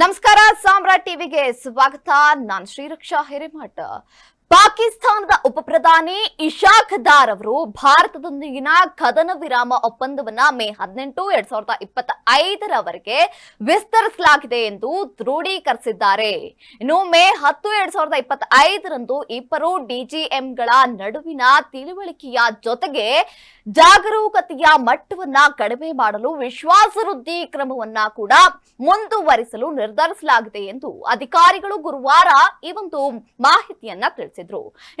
ನಮಸ್ಕಾರ ಸಾಮ್ರಾಟ್ ಟಿವಿಗೆ ಸ್ವಾಗತ. ನಾನು ಶ್ರೀರಕ್ಷಾ ಹಿರೇಮಠ. ಪಾಕಿಸ್ತಾನದ ಉಪಪ್ರಧಾನಿ ಇಶಾಕ್ ದಾರ್ ಅವರು ಭಾರತದೊಂದಿಗಿನ ಕದನ ವಿರಾಮ ಒಪ್ಪಂದವನ್ನ ಮೇ ಹದಿನೆಂಟು, ಎರಡ್ ಸಾವಿರದ ಇಪ್ಪತ್ತ ಐದರವರೆಗೆ ವಿಸ್ತರಿಸಲಾಗಿದೆ ಎಂದು ದೃಢೀಕರಿಸಿದ್ದಾರೆ. ಇನ್ನು ಮೇ ಹತ್ತು, ಎರಡ್ ಸಾವಿರದ ಇಪ್ಪತ್ತ ಐದರಂದು ಇಬ್ಬರು ಡಿಜಿಎಂಗಳ ನಡುವಿನ ತಿಳುವಳಿಕೆಯ ಜೊತೆಗೆ ಜಾಗರೂಕತೆಯ ಮಟ್ಟವನ್ನ ಕಡಿಮೆ ಮಾಡಲು ವಿಶ್ವಾಸವೃದ್ಧಿ ಕ್ರಮವನ್ನ ಕೂಡ ಮುಂದುವರಿಸಲು ನಿರ್ಧರಿಸಲಾಗಿದೆ ಎಂದು ಅಧಿಕಾರಿಗಳು ಗುರುವಾರ ಈ ಒಂದು ಮಾಹಿತಿಯನ್ನ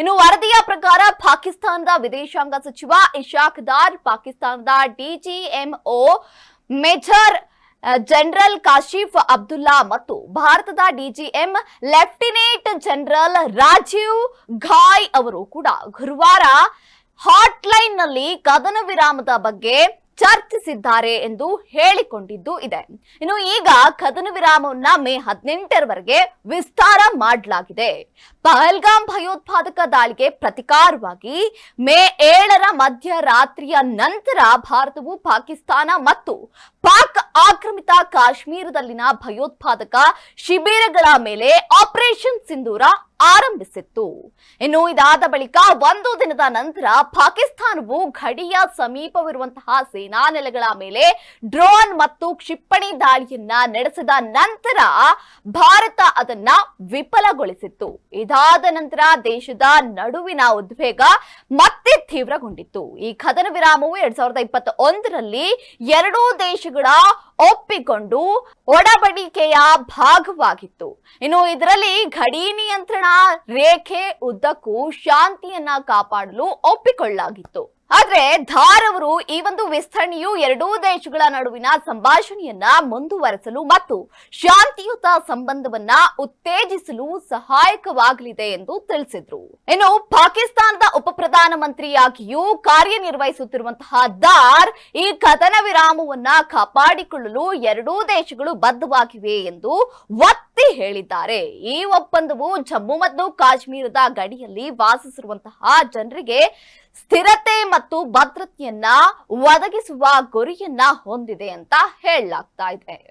ಇನ್ನು ವರದಿಯ ಪ್ರಕಾರ ಪಾಕಿಸ್ತಾನದ ವಿದೇಶಾಂಗ ಸಚಿವ ಇಶಾಕ್ ದಾರ್, ಪಾಕಿಸ್ತಾನದ DGMO major general Kashif Abdullah ಮತ್ತು ಭಾರತದ DGM lieutenant general Rajiv Ghai ಅವರು ಕೂಡ ಗುರುವಾರ ಹಾಟ್ಲೈನ್ನಲ್ಲಿ ಕದನ ವಿರಾಮದ ಬಗ್ಗೆ ಚರ್ಚಿಸಿದ್ದಾರೆ ಎಂದು ಹೇಳಿಕೊಂಡಿದ್ದು ಇದೆ. ಇನ್ನು ಈಗ ಕದನ ವಿರಾಮವನ್ನ ಮೇ ಹದಿನೆಂಟರವರೆಗೆ ವಿಸ್ತಾರ ಮಾಡಲಾಗಿದೆ. ಪಹಲ್ಗಾಮ್ ಭಯೋತ್ಪಾದಕ ದಾಳಿಗೆ ಪ್ರತಿಕಾರವಾಗಿ ಮೇ ಏಳರ ಮಧ್ಯರಾತ್ರಿಯ ನಂತರ ಭಾರತವು ಪಾಕಿಸ್ತಾನ ಮತ್ತು ಪಾಕ್ ಆಕ್ರಮಿತ ಕಾಶ್ಮೀರದಲ್ಲಿನ ಭಯೋತ್ಪಾದಕ ಶಿಬಿರಗಳ ಮೇಲೆ ಆಪರೇಷನ್ ಸಿಂಧೂರ ಆರಂಭಿಸಿತ್ತು. ಇನ್ನು ಇದಾದ ಬಳಿಕ ಒಂದು ದಿನದ ನಂತರ ಪಾಕಿಸ್ತಾನವು ಗಡಿಯ ಸಮೀಪವಿರುವಂತಹ ಸೇನಾ ನೆಲೆಗಳ ಮೇಲೆ ಡ್ರೋನ್ ಮತ್ತು ಕ್ಷಿಪಣಿ ದಾಳಿಯನ್ನ ನಡೆಸಿದ ನಂತರ ಭಾರತ ಅದನ್ನ ವಿಫಲಗೊಳಿಸಿತ್ತು. ಇದಾದ ನಂತರ ದೇಶದ ನಡುವಿನ ಉದ್ವೇಗ ಮತ್ತೆ ತೀವ್ರಗೊಂಡಿತ್ತು. ಈ ಕದನ ವಿರಾಮವು ಎರಡ್ ಸಾವಿರದ ಇಪ್ಪತ್ತ ಒಂದರಲ್ಲಿ ಎರಡೂ ದೇಶಗಳ ಒಪ್ಪಿಕೊಂಡು ಒಡಬಡಿಕೆಯ ಭಾಗವಾಗಿತ್ತು. ಇನ್ನು ಇದರಲ್ಲಿ ಗಡಿ ನಿಯಂತ್ರಣ ರೇಖೆ ಉದ್ದಕ್ಕೂ ಶಾಂತಿಯನ್ನ ಕಾಪಾಡಲು ಒಪ್ಪಿಕೊಳ್ಳಲಾಗಿತ್ತು. ಆದ್ರೆ ಧಾರ್ ಅವರು ಈ ಒಂದು ವಿಸ್ತರಣೆಯು ಎರಡೂ ದೇಶಗಳ ನಡುವಿನ ಸಂಭಾಷಣೆಯನ್ನ ಮುಂದುವರೆಸಲು ಮತ್ತು ಶಾಂತಿಯುತ ಸಂಬಂಧವನ್ನ ಉತ್ತೇಜಿಸಲು ಸಹಾಯಕವಾಗಲಿದೆ ಎಂದು ತಿಳಿಸಿದ್ರು. ಇನ್ನು ಪಾಕಿಸ್ತಾನದ ಉಪ ಪ್ರಧಾನಮಂತ್ರಿಯಾಗಿಯೂ ಕಾರ್ಯನಿರ್ವಹಿಸುತ್ತಿರುವಂತಹ ದಾರ್ ಈ ಕದನ ವಿರಾಮವನ್ನ ಕಾಪಾಡಿಕೊಳ್ಳಲು ಎರಡೂ ದೇಶಗಳು ಬದ್ಧವಾಗಿವೆ ಎಂದು ಒತ್ತಿ ಹೇಳಿದ್ದಾರೆ. ಈ ಒಪ್ಪಂದವು ಜಮ್ಮು ಮತ್ತು ಕಾಶ್ಮೀರದ ಗಡಿಯಲ್ಲಿ ವಾಸಿಸಿರುವಂತಹ ಜನರಿಗೆ ಸ್ಥಿರತೆ ಮತ್ತು ಭದ್ರತೆಯನ್ನ ಒದಗಿಸುವ ಗುರಿಯನ್ನ ಹೊಂದಿದೆ ಅಂತ ಹೇಳಲಾಗ್ತಾ ಇದೆ.